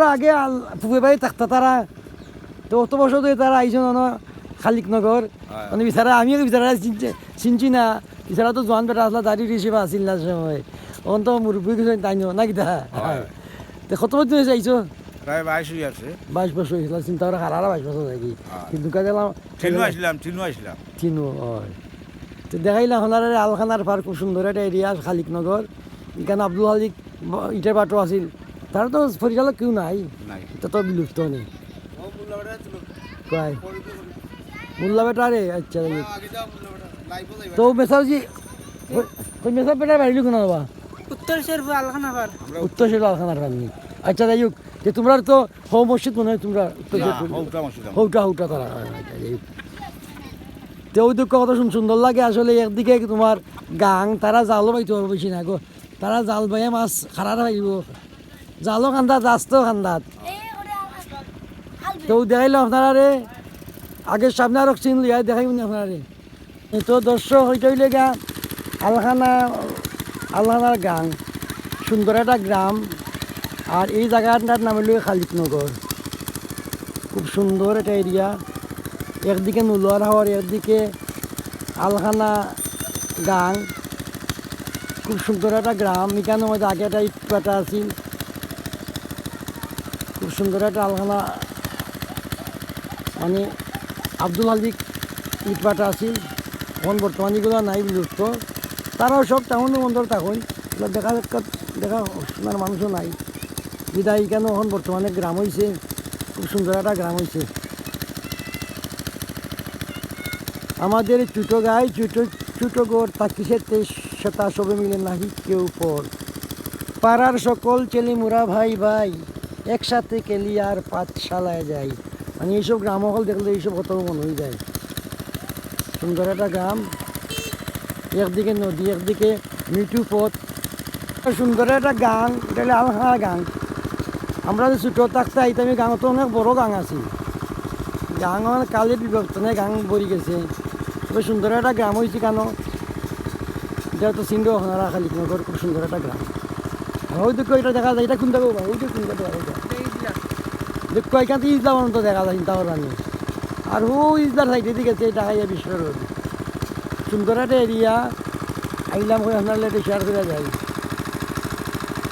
আমরা আগে পুবে বাড়ি থাকতো তারা তো অত বছর ধরে তারা আইসো না খালিকনগর। মানে বিচারা আমিও বিচারা চিনছি না। বিচারা তো জোয়ান বেটা আসলা দাড়ি রিসিভ আসিল না সময়। অন্ত মুরব্বী কিছু তাই না কিতা। তো? কত বছর হয়েছে আইসো প্রায় বাইশ হয়ে আছে। বাইশ বছর হয়েছিল চিন্তা করে হারারা বাইশ বছর হ্যাঁ। কিন্তু কা গেলাম চিনু আসলাম চিনু আসলাম। তিনও হয়। তো দেখাইলাম আপনার আলখানার খুব সুন্দর একটা এরিয়া খালিকনগর এখানে আব্দুল হালিক ব- ইটের বাটো আছিল। তার তো পরিচালক কেউ নাই। এটা তো বিলুপ্ত নেই। কয়? মোল্লা বেটা রে আচ্ছা। তো মেসাজি ওই মেসা বেটার বাড়ি কোন বাবা। উত্তর শেরফ আলখানাবার উত্তর শের আলখানার বাড়ি আচ্ছা যাই হোক যে তোমরা তো হৌ মসজিদ মনে হয় তোমরা না, হৌটা হৌটা হৌটা তারা আচ্ছা, তো ওই দুঃখ কত শুন- সুন্দর লাগে আসলে একদিকে তোমার গাং তারা জালও পাইতে পারব বেশি না গো। তারা জাল বাইয়ে মাছ খারাপ পাইব জালও খান্দাত রাস্তাও খান্দাত তো দেখাইলো আপনারা রে আগের সামনে আরও চিন লিয়া দেখাইব না আপনারা রে তো দর্শক, হইতে হইলে গা, আলখানা, আলখানার গাং। সুন্দর একটা গ্রাম। আর এই জায়গাটার নাম হইল খালিকনগর খুব সুন্দর একটা এরিয়া। একদিকে নুলোয়ার হাওয়ার একদিকে আলখানা গাং। খুব সুন্দর একটা গ্রাম। এখানে আগে একটা ইটপাটা আছিল। খুব সুন্দর একটা আলখানা মানে আব্দুল হালিক ইটপাটা আছিল এখন বর্তমানে এগুলো নাই বিলুপ্ত তারাও সব টাউন বন্দর তখন দেখা দেখা- শোনার মানুষও নাই। বিদায় কেন এখন বর্তমানে গ্রাম হয়েছে খুব সুন্দর একটা গ্রাম হয়েছে আমাদের ছোটো গাই, ছোটো ছোটো গোড় তাকিসে সেটা সবে মিলে নাহি কেউ পর। পাড়ার সকল ছেলে মোরা ভাই ভাই। একসাথে কেলি আর পাঠশালায় যাই মানে এইসব গ্রাম হল দেখলে এইসব কত মনে হয়ে যায়। সুন্দর একটা গ্রাম। একদিকে নদী, একদিকে মিঠু পথ। সুন্দর একটা গান এটা হলো আলহার গান আমরা যে ছোটো থাকতে আইতে আমি গাঁতো অনেক বড় গান আছি। গান আমার কালে বিভক্ত নেই গান ভরি গেছে। তবে সুন্দর একটা গ্রাম হয়েছে কেন? যেহেতু সিন্ধু আপনারা খালি খুব সুন্দর একটা গ্রাম। ওই দেখো এটা দেখা যায়, এটা কোন দেখো ওই যে কোন দেখা যায় দেখো দেখা যায় করার নেই আর ও ইজলার সাইডে দিকে এটা হাইয়া বিশ্ব রোড সুন্দর একটা এরিয়া, আইলাম হয়ে আপনার লেটে শেয়ার করে যায়